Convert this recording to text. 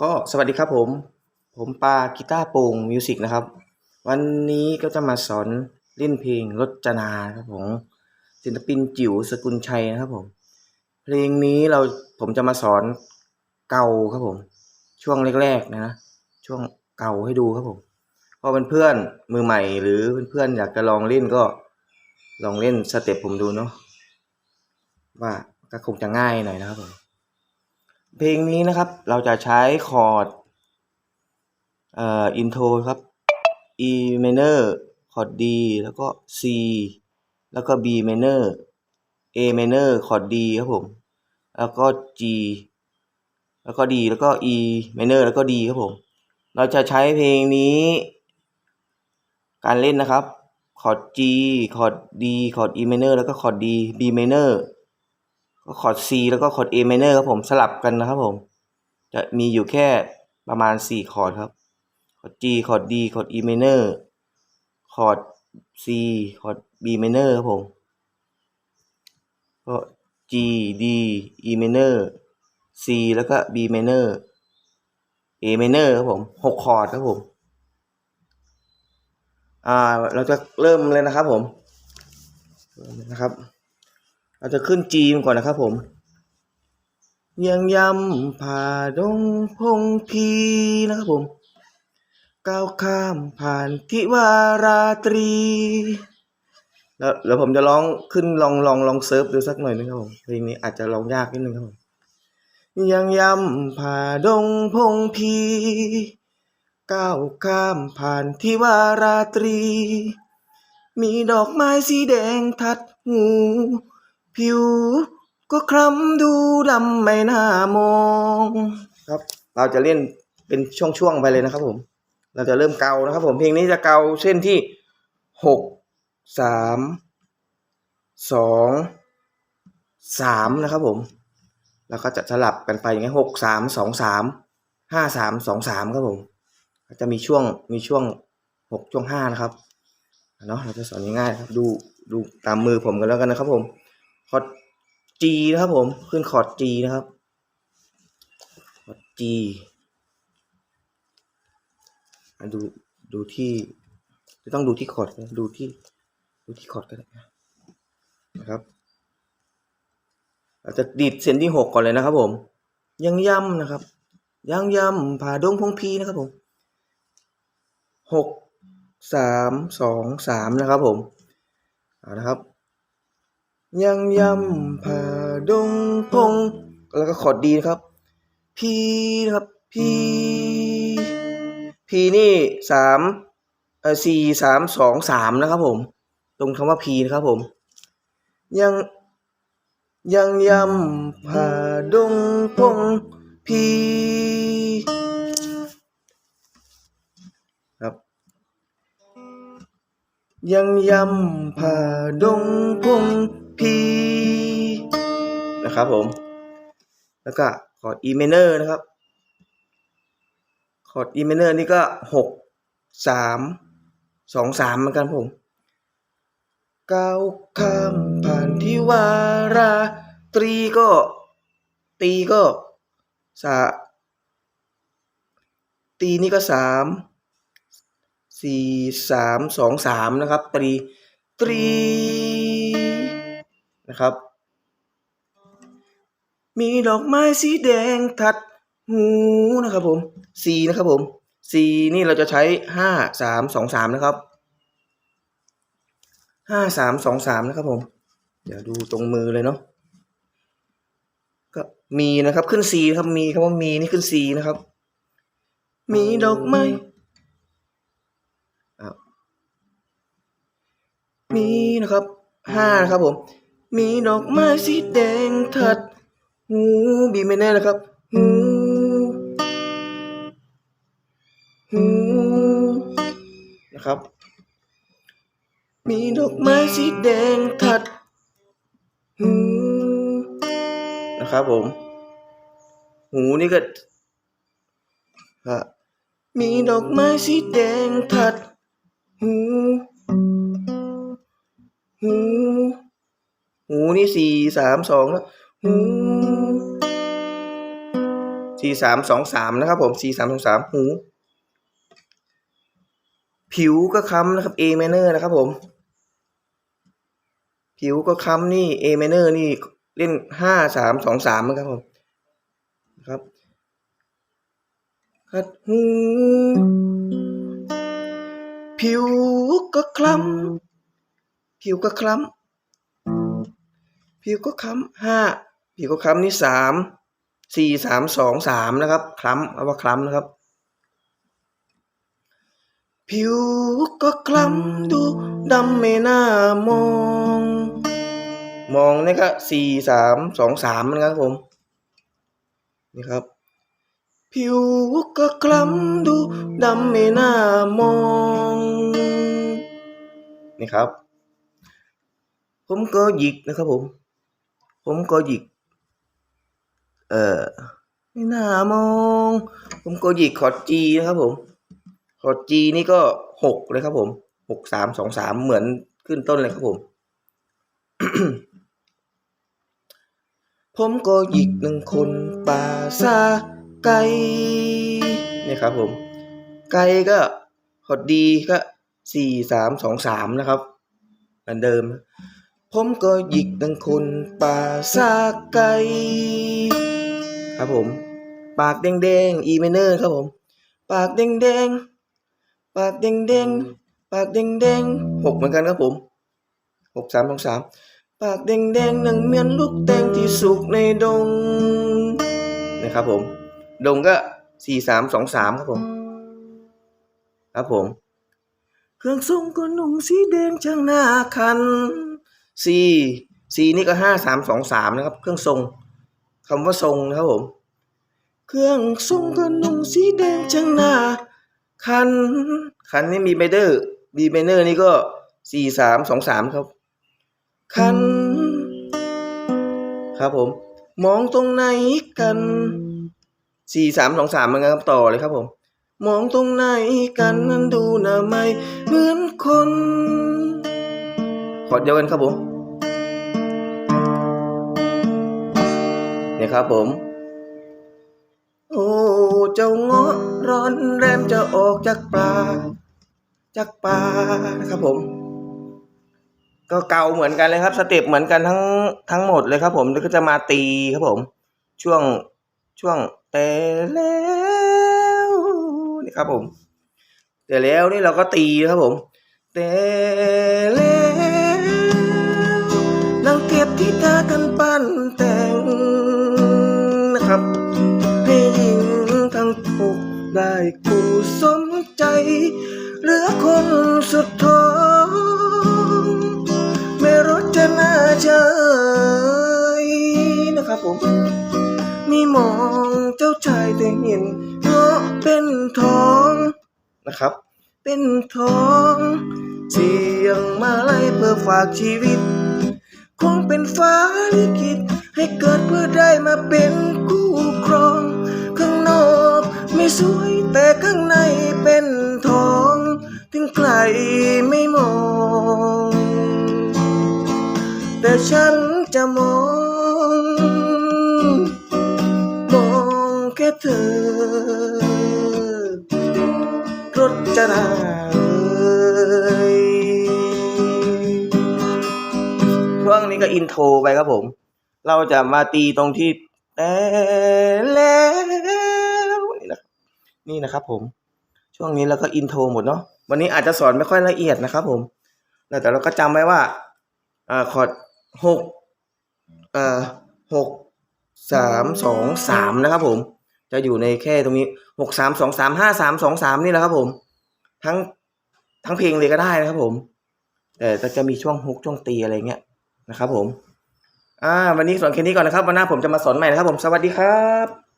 ก็สวัสดีครับผม ผมปากีตาร์โป่งมิวสิกนะครับ วันนี้ก็จะมาสอนเล่นเพลงรจนาครับผมศิลปินจิ๋วสกุลชัยนะครับผม เพลงนี้เราผมจะมาสอนเก่าครับผม ช่วงแรกๆนะ ช่วงเก่าให้ดูครับผมเพราะเป็นเพื่อนมือใหม่หรือเพื่อนๆอยากจะลองเล่นก็ลองเล่นสเต็ปผมดูเนาะว่าก็คงจะง่ายหน่อยนะครับผม เพลงนี้นะครับเราจะใช้คอร์ดเอ่ออินโทรครับ E minor คอร์ด D แล้วก็ C แล้วก็ B minor A minor คอร์ด D ครับผม แล้วก็ G แล้วก็ D แล้วก็ E minor แล้วก็ D ครับผม เราจะใช้เพลงนี้ การเล่นนะครับ คอร์ด G คอร์ด D คอร์ด E minor แล้วก็คอร์ด D B minor ก็คอร์ด C แล้วก็คอร์ด A minor ครับผมสลับกันนะครับผม จะมีอยู่แค่ประมาณสี่คอร์ดครับ คอร์ด G คอร์ด D คอร์ด E minor คอร์ด C คอร์ด B minor ครับผม ก็ G D E minor C แล้วก็ B minor A minor ครับผมหกคอร์ดครับผม อ่า เราจะเริ่มเลยนะครับผมนะครับ เราจะขึ้น G ก่อนนะครับผม ยังยำผ่าดงพงพีนะครับผม ก้าวข้ามผ่านทิวาราตรี แล้วแล้วผมจะร้องขึ้นลองลองลองเซิร์ฟดูสักหน่อยนึงครับผมเพลงนี้อาจจะร้องยากนิดนึงครับผมยังยำผ่าดงพงพีก้าวข้ามผ่านทิวาราตรี มีดอกไม้สีแดงทัดหู ผิวก็คล้ำดูดำไม่น่ามอง ครับ เราจะเล่นเป็นช่วงๆไปเลยนะครับ ผม เราจะเริ่มเกานะครับ ผมเพลงนี้จะเกาเส้นที่หกสามสองสามนะครับผม แล้วก็จะสลับกันไปอย่างเงี้ยหกสามสองสามห้าสามสองสามครับผมจะมีช่วงมีช่วงหกช่วงห้านะครับเนาะเราจะสอนง่ายๆครับ ดูดูตามมือผมกันแล้วกันนะครับผม คอร์ด G นะครับผม ขึ้นคอร์ด G นะครับ คอร์ด G อะดูดูที่จะต้องดูที่คอร์ดนะดูที่ดูที่คอร์ดก็ได้นะนะครับเราจะดีดเส้นที่หกก่อนเลยนะครับ ผม ยังย่ำนะครับ ยังย่ำผ่าดงพงพีนะครับผมหกสามสองสามนะครับผมเอานะครับ ยังย่ำผ่าดงพง แล้วก็คอดดีนะครับ พีนะครับ พีพีนี่สามเออสี่สามสองสามนะครับผม ตรงคำว่าพีนะครับผม ยังยังย่ำผ่าดงพง พีครับ ยังย่ำผ่าดงพง นะครับผม แล้วก็คอร์ด E minor นะครับ คอร์ด E minor นี่ก็หกสามสองสามเหมือนกันผมก้าวข้ามผ่านที่วาราตรีก็ ตีก็สาตีนี่ก็สามสี่สามสองสามนะครับ ตรี ตรี นะครับ มีดอกไม้สีแดงทัดหูนะครับผมสีนะครับผมสีนี่เราจะใช้ห้าสามสองสามนะครับห้าสามสองสามนะครับผม เดี๋ยวดูตรงมือเลยเนาะก็มีนะครับขึ้นสีนะครับมีคำว่ามีนี่ขึ้นสีนะครับ มีดอกไม้อ้าวมีนะครับห้านะครับผม มีดอกไม้สีแดงทัด หูบีไม่แน่นะครับ หูหูนะครับ มีดอกไม้สีแดงทัด หูนะครับผม หูนี่ก็ฮะมีดอกไม้สีแดงทัด หูหู หูนี่สี่สามสองแล้วหูสี่สามสองสามนะครับ ผมสี่สามสองสามหู ผิวก็ค้ำนะครับ A minor นะครับผม ผิวก็ค้ำนี่ A minor นี่เล่นห้าสามสองสามนะครับผมนะครับคัดหูผิวก็คล้ำผิวก็คล้ำ ผิวก็คล้ำห้าผิวก็คล้ำนี่สามสี่สามสองสามนะครับคล้ำเอาว่าคล้ำนะครับ ผิวก็คล้ำดูดำไม่น่ามอง มองนี่ก็สี่สามสองสามนะครับผมนี่ครับ ผิวก็คล้ำดูดำไม่น่ามอง นี่ครับ ผมก็หยิกนะครับผม ผมก็หยิก เอ่อไม่น่ามอง ผมก็หยิกคอร์ดจีนะครับผมคอร์ดจีนี่ก็หกเลยครับผมหกสามสองสามเหมือนขึ้นต้นเลยครับผม ผมก็หยิกหนึ่งคนป่าซาไก่นี่ครับผม ไก่ก็หดดีก็สี่สามสองสามนะครับเหมือนเดิม ผมก็หยิกหนึ่งคนป่าซาไก่ครับผม ปากแดงๆอีเมเนอร์ครับผม ปากแดงๆ ปากแดงๆ ปากแดงๆหกเหมือนกันครับผมหกสามสองสามปากแดงๆหนังเมือนลูกแตงที่สุกในดงนะครับผม ดงก็สี่สามสองสามครับผม ครับผม เครื่องทรงก็หนุ่งสีแดงช่างหน้าคัน สี่สี่นี่ก็ห้าสามสองสามนะครับ เครื่องทรงคำว่าทรงนะครับผม เครื่องทรงก็นุ่งสีแดงช่างหน้า คัน คันนี่มีไบเดอร์บีไบเนอร์นี่ก็สี่สามสองสามครับ คัน ครับผม มองตรงไหนกันสี่สามสองสามมันครับต่อเลยครับผม มองตรงไหนกันนั้นดูหน้าไม่เหมือนคน ขอเดียวกันครับผม นี่ยครับผม โอ้เจ้าเงาะร้อนแรมจะออกจากป่าจากป่านะครับผม ก็เก่าเหมือนกันเลยครับ สเต็ปเหมือนกันทั้งทั้งหมดเลยครับ ผมแล้วก็จะมาตีครับผม ช่วงช่วงแต่แล้วนี่ครับผม แต่แล้วนี่เราก็ตีครับผม แต่แล้วนังเก็บที่ตากันปั้นแต่ ใจเหลือคนสุดท้องไม่รสจะน่าเฉยนะครับผมนี่มองเจ้าชายแต่เห็นเพราะเป็นทองนะครับ เป็นทองเสียงมาไล่เพื่อฝากชีวิต คงเป็นฟ้าลิขิตให้เกิดเพื่อได้มาเป็นคู่ครอง ข้างนอกไม่สวยแต่ข้างใน ใครไม่มอง แต่ฉันจะมอง มองแค่เธอ รถจะนาเลยช่วงนี้ก็อินโทรไปครับผม เราจะมาตีตรงที่แต่แล้วนี่นะนี่นะครับผม ช่วงนี้เราก็อินโทรหมดเนาะ วันนี้อาจจะสอนไม่ค่อยละเอียดนะครับผมแต่เราก็จำไว้ว่าอ่าคอร์ดหกอ่าหกสามสองสามนะครับผม จะอยู่ในแค่ตรงนี้หกสามสองสามห้าสามสองสามนี่แหละครับผม ทั้งทั้งเพลงเลยก็ได้นะครับผม แต่จะมีช่วงฮุกช่วงตีอะไรเงี้ยนะครับผมอ่าวันนี้สอนแค่นี้ก่อนนะครับวันหน้าผมจะมาสอนใหม่นะครับผมสวัสดีครับ